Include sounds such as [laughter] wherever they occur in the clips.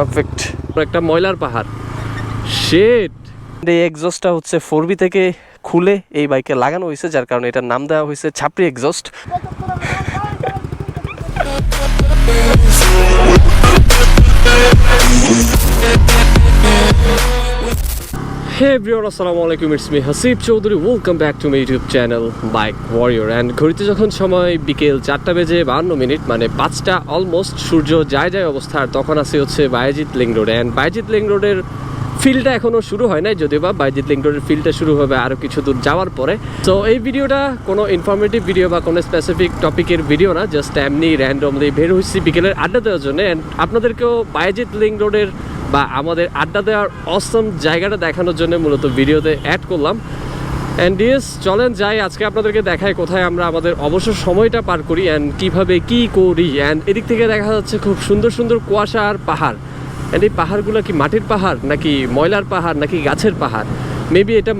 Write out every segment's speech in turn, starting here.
Perfect একটা ময়লার পাহাড়। শেট এই এক্সস্টটা হচ্ছে ফোরবি থেকে খুলে এই বাইকে লাগানো হয়েছে, যার কারণে এটার নাম দেওয়া হয়েছে ছাপড়ি এক্সস্ট হে এভরিওয়ান আসসালামু আলাইকুম it's me Hasib Chowdhury welcome back to my YouTube channel bike warrior and ঘড়িতে যখন সময় বিকেল চারটা বেজে বাহান্ন মিনিট মানে পাঁচটা অলমোস্ট সূর্য যায় যায় অবস্থা তখন আসি হচ্ছে Bayazid Link Road and Bayazid Link রোডের ফিল্ডটা এখনও শুরু হয় নাই, যদিও বা বাইজিৎ লিং রোডের ফিল্ডটা শুরু হবে আরও কিছু দূর যাওয়ার পরে। তো এই ভিডিওটা কোনো ইনফরমেটিভ ভিডিও বা কোনো স্পেসিফিক টপিকের ভিডিও না জাস্ট এমনি র্যান্ডমলি বের হয়েছি বিকেলের আড্ডা দেওয়ার জন্য। অ্যান্ড আপনাদেরকেও বায়াজিৎ লিং রোডের বা আমাদের আড্ডা দেওয়ার অসম জায়গাটা দেখানোর জন্য মূলত ভিডিওতে অ্যাড করলাম। অ্যান্ড ইয়েস চলেন যাই, আজকে আপনাদেরকে দেখায় কোথায় আমরা আমাদের অবসর সময়টা পার করি অ্যান্ড কীভাবে কী করি। অ্যান্ড এদিক থেকে দেখা যাচ্ছে খুব সুন্দর সুন্দর কুয়াশা আর পাহাড়। অ্যান্ড এই পাহাড়গুলো কি মাটির পাহাড়, নাকি ময়লার পাহাড়, নাকি গাছের পাহাড়? মেবি এটা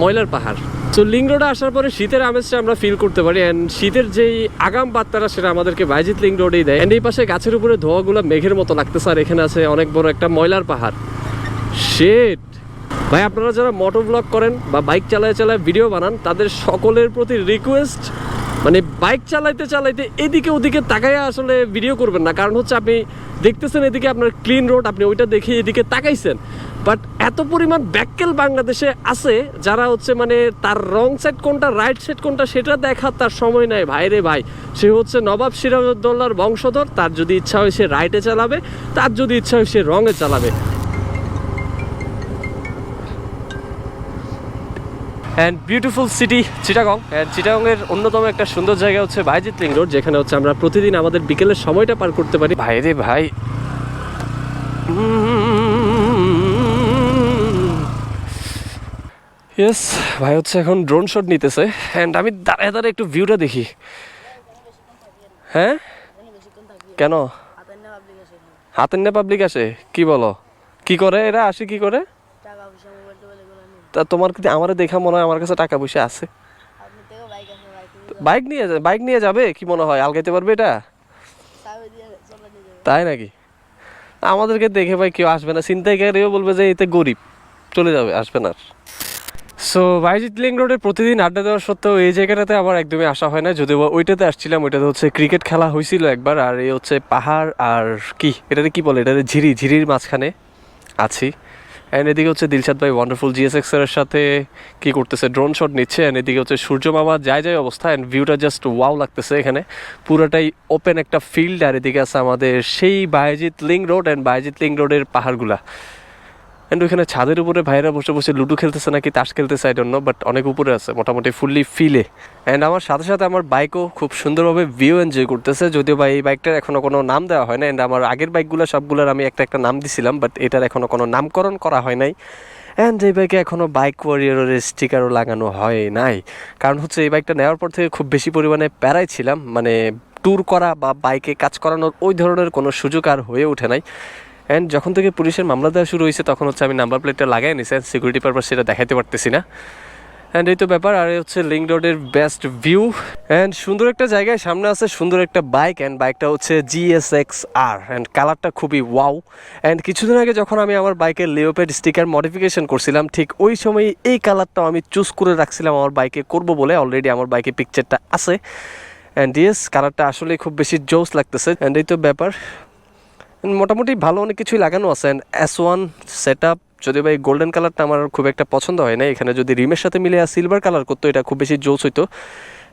ময়লার পাহাড়। তো লিং রোডে আসার পরে শীতের আমেজটা আমরা ফিল করতে পারি অ্যান্ড শীতের যেই আগাম বার্তাটা সেটা আমাদেরকে বাইজিৎ লিং রোডেই দেয়। অ্যান্ড এই পাশে গাছের উপরে ধোয়াগুলো মেঘের মতো লাগতেছে আর এখানে আছে অনেক বড় একটা ময়লার পাহাড়। শেট ভাই, আপনারা যারা মোটো ব্লগ করেন বা বাইক চালায় চালায় ভিডিও বানান, তাদের সকলের প্রতি রিকোয়েস্ট মানে বাইক চালাইতে চালাইতে এদিকে ওদিকে তাকাইয়া আসলে ভিডিও করবেন না। কারণ হচ্ছে আপনি দেখতেছেন এদিকে আপনার ক্লিন রোড আপনি ওইটা দেখে এদিকে তাকাইছেন। বাট এত পরিমাণ ব্যাককেল বাংলাদেশে আছে যারা হচ্ছে মানে তার রং সাইড কোনটা রাইট সাইড কোনটা, সেটা দেখার তার সময় নাই। ভাই রে ভাই, সে হচ্ছে নবাব সিরাজউদ্দৌলার বংশধর। তার যদি ইচ্ছা হয় সে রাইটে চালাবে, তার যদি ইচ্ছা হয় সে রঙে চালাবে। And beautiful city Chittagong and চিটাগংয়ের অন্যতম একটা সুন্দর জায়গা হচ্ছে বাইজিৎ লিং রোড যেখানে হচ্ছে আমরা প্রতিদিন আমাদের বিকেলের সময়টা পার করতে পারি। ভাই রে ভাই। ইয়েস ভাই হচ্ছে এখন ড্রোন শট নিতেছে অ্যান্ড আমি দাঁড়ায় দাঁড়ায় একটু ভিউটা দেখি। হ্যাঁ? কেন? হাতের পাবলিক আসে, কি বলো? কি করে এরা? আসে কি করে? তা তোমার কিন্তু আমার দেখা মনে হয় আমার কাছে টাকা পয়সা আছে? বাইক নিয়ে বাইক নিয়ে যাবে? কি মনে হয়? আলগাইতে পারবে এটা? তাই নাকি? আমাদেরকে দেখে ভাই কেউ আসবে না। চিন্তাইকারীও বলবে যে এতে গরিব, চলে যাবে, আসবে না সো বাইজিৎ লিং রোডে প্রতিদিন আড্ডা দেওয়ার সত্ত্বেও এই জায়গাটাতে আমার একদমই আসা হয় না। যদিও ওইটাতে আসছিলাম, ওইটাতে হচ্ছে ক্রিকেট খেলা হয়েছিল একবার, আর এই হচ্ছে পাহাড় আর কি, এটাতে কি বলে? এটাতে ঝিরি, ঝিরির মাঝখানে আছি। অ্যান্ড এদিকে হচ্ছে দিলশাদ ভাই ওয়ান্ডারফুল জিএসএক্স এর সাথে কি করতেছে? ড্রোন শট নিচ্ছে অ্যান্ড এদিকে হচ্ছে সূর্য মামা যায় যায় অবস্থা অ্যান্ড ভিউটা জাস্ট ওয়াও লাগতেছে এখানে। পুরোটাই ওপেন একটা ফিল্ড আর এদিকে আছে আমাদের সেই Bayazid Link Road and Bayazid Link রোডের পাহাড়গুলা। অ্যান্ড ওইখানে ছাদের উপরে ভাইরা বসে বসে লুডো খেলতেছে নাকি তাস খেলতেছে আই ডোন্ট নো বাট অনেক উপরে আছে, মোটামুটি ফুললি ফিলে অ্যান্ড আমার সাথে সাথে আমার বাইকও খুব সুন্দরভাবে ভিউ এনজয় করতেছে, যদিও বা এই বাইকটার এখনও কোনো নাম দেওয়া হয় না অ্যান্ড আমার আগের বাইকগুলো সবগুলোর আমি একটা একটা নাম দিছিলাম বাট এটার এখনও কোনো নামকরণ করা হয় নাই। অ্যান্ড এই বাইকে এখনও বাইক ওয়ারিয়রের স্টিকারও লাগানো হয় নাই। কারণ হচ্ছে এই বাইকটা নেওয়ার পর থেকে খুব বেশি পরিমাণে প্যারাই ছিলাম মানে ট্যুর করা বা বাইকে কাজ করানোর ওই ধরনের কোনো সুযোগ আর হয়ে ওঠে নাই। অ্যান্ড যখন থেকে পুলিশের মামলা দেওয়া শুরু হয়েছে, তখন হচ্ছে আমি নাম্বার প্লেটটা লাগাই নিছি অ্যান্ড সিকিউরিটি পারপাস সেটা দেখাতে পারতেছি না। অ্যান্ড এই তো ব্যাপার, আর হচ্ছে লিঙ্ক রোডের বেস্ট ভিউ অ্যান্ড সুন্দর একটা জায়গায় সামনে আছে সুন্দর একটা বাইক অ্যান্ড বাইকটা হচ্ছে জিএসএক্স আর অ্যান্ড কালারটা খুবই ওয়াও অ্যান্ড কিছুদিন আগে যখন আমি আমার বাইকের লিওপেড স্টিকার মডিফিকেশন করছিলাম, ঠিক ওই সময় এই কালারটাও আমি চুজ করে রাখছিলাম আমার বাইকে করব বলে। অলরেডি আমার বাইকে পিকচারটা আছে। অ্যান্ড ইয়েস কালারটা আসলে খুব বেশি জোস লাগতেছে। অ্যান্ড এই তো ব্যাপার। মোটামুটি ভালো অনেক কিছুই লাগানো আছে এস ওয়ান সেট আপ যদিও বা এই গোল্ডেন কালারটা আমার খুব একটা পছন্দ হয় না এখানে যদি রিমের সাথে মিলে আর সিলভার কালার করতো, এটা খুব বেশি জোস হইতো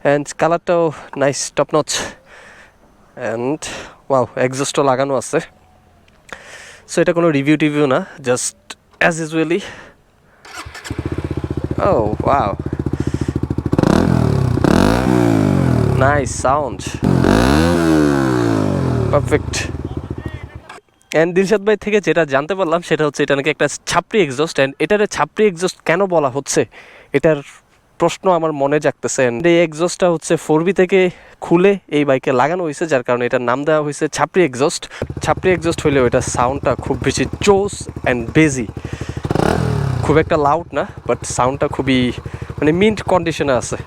অ্যান্ড কালারটাও nice top notch and wow এক্সস্টও লাগানো আছে। সো এটা কোনো রিভিউ টিভিউ না just as usually oh wow nice sound perfect and Dilshad ভাই থেকে যেটা জানতে পারলাম সেটা হচ্ছে এটা নাকি একটা ছাপড়ি এক্সস্ট অ্যান্ড এটার ছাপড়ি এক্সস্ট কেন বলা হচ্ছে? এটার প্রশ্ন আমার মনে জাগতেছে অ্যান্ড এই এক্সস্টটা হচ্ছে ফোর বি থেকে খুলে এই বাইকে লাগানো হয়েছে, যার কারণে এটার নাম দেওয়া হয়েছে ছাপড়ি এক্সস্ট ছাপড়ি এক্সস্ট হইলেও এটার সাউন্ডটা খুব বেশি চোস অ্যান্ড বেজি খুব একটা লাউড না বাট সাউন্ডটা খুবই মানে মিন্ট কন্ডিশনে আছে।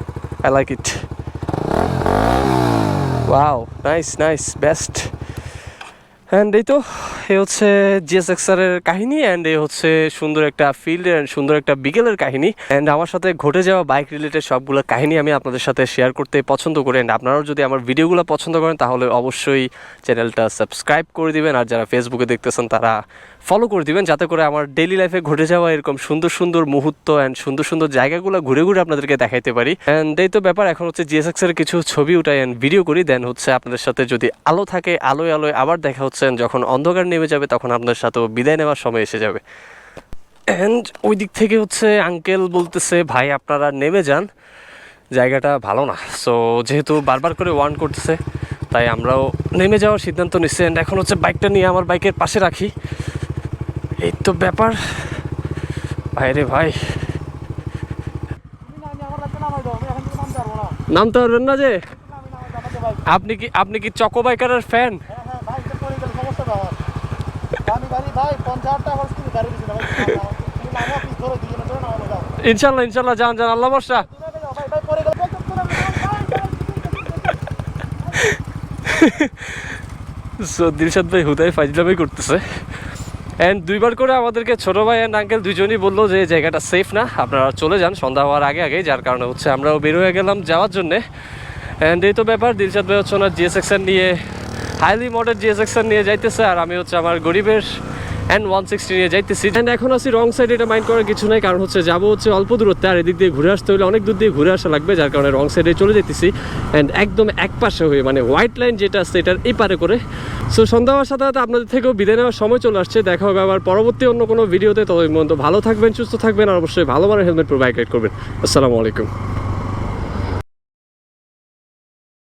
I like it wow nice nice best and এই তো এ হচ্ছে জিএসএক্স এর কাহিনী অ্যান্ড এ হচ্ছে সুন্দর একটা ফিল্ড অ্যান্ড সুন্দর একটা বিকেলের কাহিনী অ্যান্ড আমার সাথে ঘটে যাওয়া বাইক রিলেটেড সবগুলো কাহিনী আমি আপনাদের সাথে শেয়ার করতে পছন্দ করি অ্যান্ড আপনারাও যদি আমার ভিডিওগুলো পছন্দ করেন তাহলে অবশ্যই চ্যানেলটা সাবস্ক্রাইব করে দিবেন আর যারা ফেসবুকে দেখতেছেন তারা ফলো করে দিবেন যাতে করে আমার ডেইলি লাইফে ঘটে যাওয়া এরকম সুন্দর সুন্দর মুহূর্ত অ্যান্ড সুন্দর সুন্দর জায়গাগুলো ঘুরে ঘুরে আপনাদেরকে দেখাইতে পারি অ্যান্ড এই তো ব্যাপার, এখন হচ্ছে জিএসএক্স এর কিছু ছবি উঠাই অ্যান্ড ভিডিও করি দেন হচ্ছে আপনাদের সাথে যদি আলো থাকে, আলোয় আলোয় আবার দেখা হচ্ছে যখন অন্ধকার নেমে যাবে, তখন আপনাদের সাথেও বিদায় নেওয়ার সময় এসে যাবে। অ্যান্ড ওই দিক থেকে হচ্ছে আঙ্কেল বলতেছে, ভাই, আপনারা নেমে যান। জায়গাটা ভালো না। সো যেহেতু বারবার করে ওয়ার্ন করতেছে, তাই আমরাও নেমে যাওয়ার সিদ্ধান্ত নিচ্ছি। অ্যান্ড এখন হচ্ছে বাইকটা নিয়ে আমার বাইকের পাশে রাখি। এই তো ব্যাপার। ভাইরে ভাই। নামতে পারবেন না যে? আপনি কি আপনি কি চকো বাইকারের ফ্যান ইনশাল্লাহ ইনশাল্লাহ যান যান আল্লাহ বর্ষা সো [laughs] দিলশাদ ভাই হুদাই ফাজলামি করতেছে। অ্যান্ড দুইবার করে আমাদেরকে ছোট ভাই অ্যান্ড আঙ্কেল দুজনই বলল যে জায়গাটা সেফ না আপনারা চলে যান। সন্ধ্যা হওয়ার আগে আগে যার কারণে হচ্ছে আমরাও বের হয়ে গেলাম যাওয়ার জন্যে। অ্যান্ড এই তো ব্যাপার দিলশাদ ভাই হচ্ছে ওনার জিএস সেকশন নিয়ে হাইলি মডেল জিএস সেকশন নিয়ে যাইতেছে। আর আমি হচ্ছে আমার গরিবের অ্যান্ড ওয়ান সিক্সটি নিয়ে যাইতেছি। অ্যান্ড এখন আছি রং সাইড এটা মাইন্ড করার কিছু নাই, কারণ হচ্ছে যাব হচ্ছে অল্প দূরত্বে, আর এদিক দিয়ে ঘুরে আসতে হলে অনেক দূর দিয়ে ঘুরে আসা লাগবে, যার কারণে রং সাইডে চলে যেতেছি অ্যান্ড একদম এক পাশে হয়ে মানে হোয়াইট লাইন যেটা আছে, এটার এই পারে করে। সো সন্ধ্যা হওয়ার সাথে সাথে আপনাদের থেকেও বিদায় নেওয়ার সময় চলে আসছে। দেখা হবে আবার পরবর্তী অন্য কোনো ভিডিওতে ততদিন পর্যন্ত ভালো থাকবেন, সুস্থ থাকবেন, আর অবশ্যই ভালো মানের হেলমেট প্রোভাইড করবেন। আসসালামু আলাইকুম।